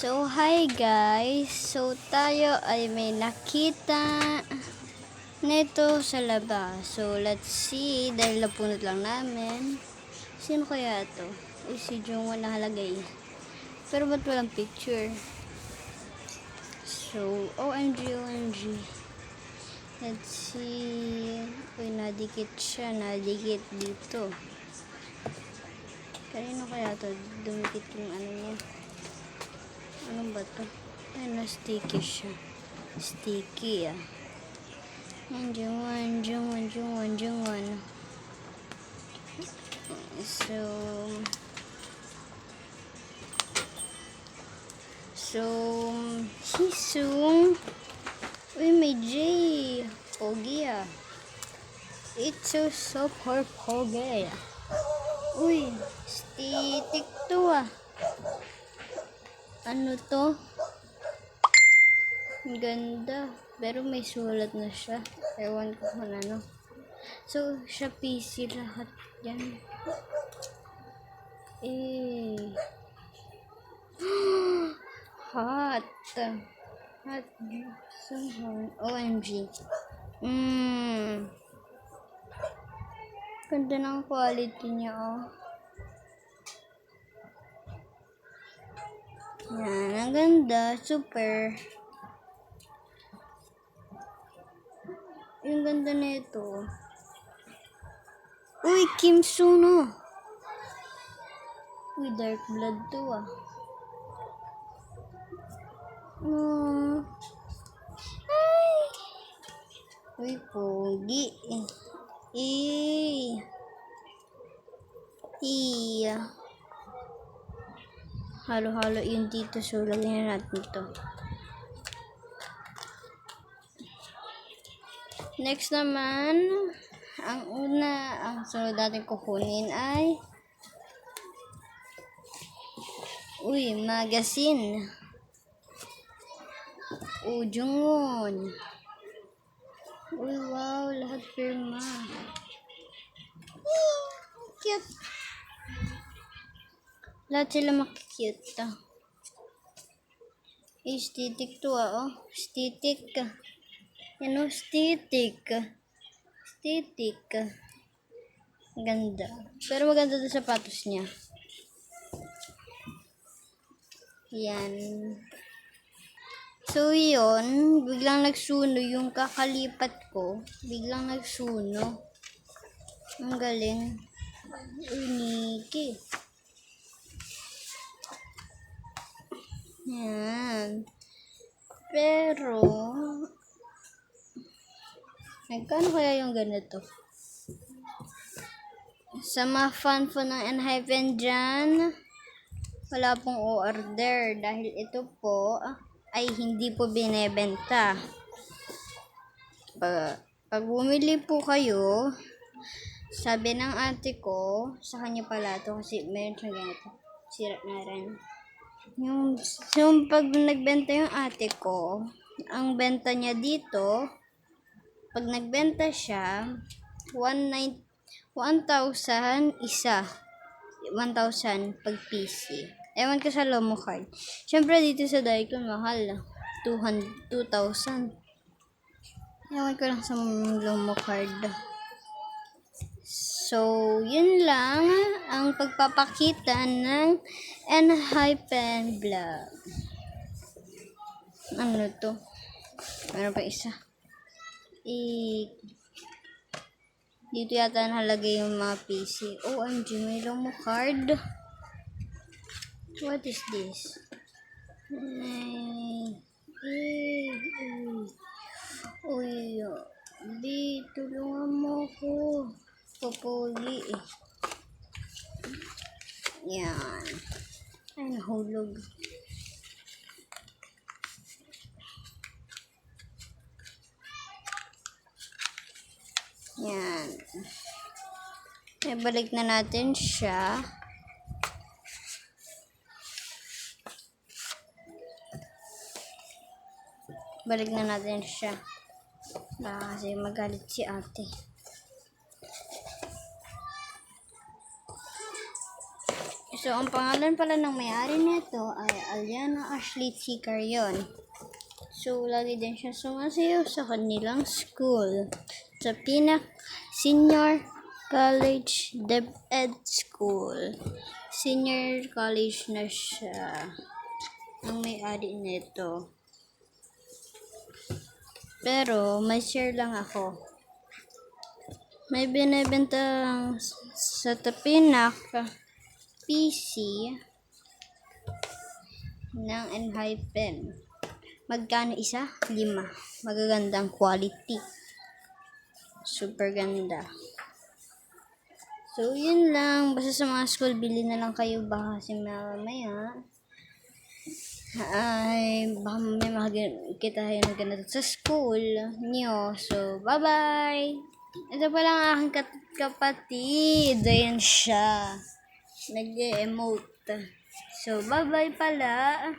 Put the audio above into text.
So, hi guys. So, tayo ay may nakita nito sa labas. So, let's see. Dahil napunot lang namin. Sino kaya to? Eh, si Jungwon nakalagay. Pero ba't walang picture? So, OMG, OMG. Let's see. Uy, nadikit siya. Nadikit dito. Kanino kaya to? Dumikit yung ano niya. Ano ba to? Ay, na-sticky siya. Sticky, ah. Yan, Jungwon, Jungwon, Jungwon, Jungwon. So, so, Hisung. Uy, may J. Pogi, ah. It's so super pogi. Uy, stitik to, ah. Ano to? Ang Ganda. Pero may sulat na siya. Ewan ko kung ano. So, siya PC lahat yan. Eh. Hot. Hot. Somehow. OMG. Mm. Ganda ng quality niya, oh. Yan, ang ganda. Super. Yung ganda nito. Uy, Kim Suno. Uy, dark blood to ah. Oh. Ay. Uy, pogi. Eh. Iya. Halo-halo yun dito. So, lagyan na natin to. Next naman, ang una, ang sunod natin kukunin ay Uy, magazine. Ujungon. Uy, wow, lahat firma. Cute. Lahat sila makikute. Aesthetic to ah, oh. Aesthetic. Yan oh, aesthetic. Aesthetic. Ganda. Pero maganda din sapatos niya. Yan. So, yun. Biglang nagsuno yung kakalipat ko. Biglang nagsuno. Ang galing. Uniki. Yan. Pero, nagkano kaya yung ganito? Sa mga fan po ng Enhypen dyan, wala pong order dahil ito po ay hindi po binebenta. Pag, pag bumili po kayo, sabi ng ate ko, sa kanya pala to kasi meron siya ganito. Sira na rin. Yung, yung pag nagbenta yung ate ko, ang benta niya dito, pag nagbenta siya, 1,000 isa. 1,000 pag PC. Ewan ko sa Lomo card. Siyempre dito sa Daikon, mahal. 200, 2,000. Ewan ko lang sa Lomo card. So, yun lang ang pagpapakita ng Enhypen Vlog. Ano to? Meron pa isa. I dito yata nakalagay yung mga PC. OMG, may Lomo card. What is this? Ay, ay, ay. Uy, di, ko. Pupugi eh. Yan. Ay, nahulog. Yan. Ibalik na natin siya. Balik na natin siya. Baka kasi magalit si ate. So, ang pangalan pala ng may-ari nito ay Aliana Ashley T. Carion. So, lagi din siya sumasayaw sa kanilang school. Sa Pinak Senior College DepEd School. Senior college na siya. Ang may-ari nito. Pero, may share lang ako. May binibenta sa Tapinak PC ng Enhypen. Magkano isa? Lima. Magagandang quality. Super ganda. So, yun lang. Basta sa mga school, bili na lang kayo. Baka kasi mamaya ay baka may makikita kayo ng ganito sa school nyo. So, bye-bye! Ito pala ang aking kapatid. Ayan siya. Nag-emote. So, bye-bye pala.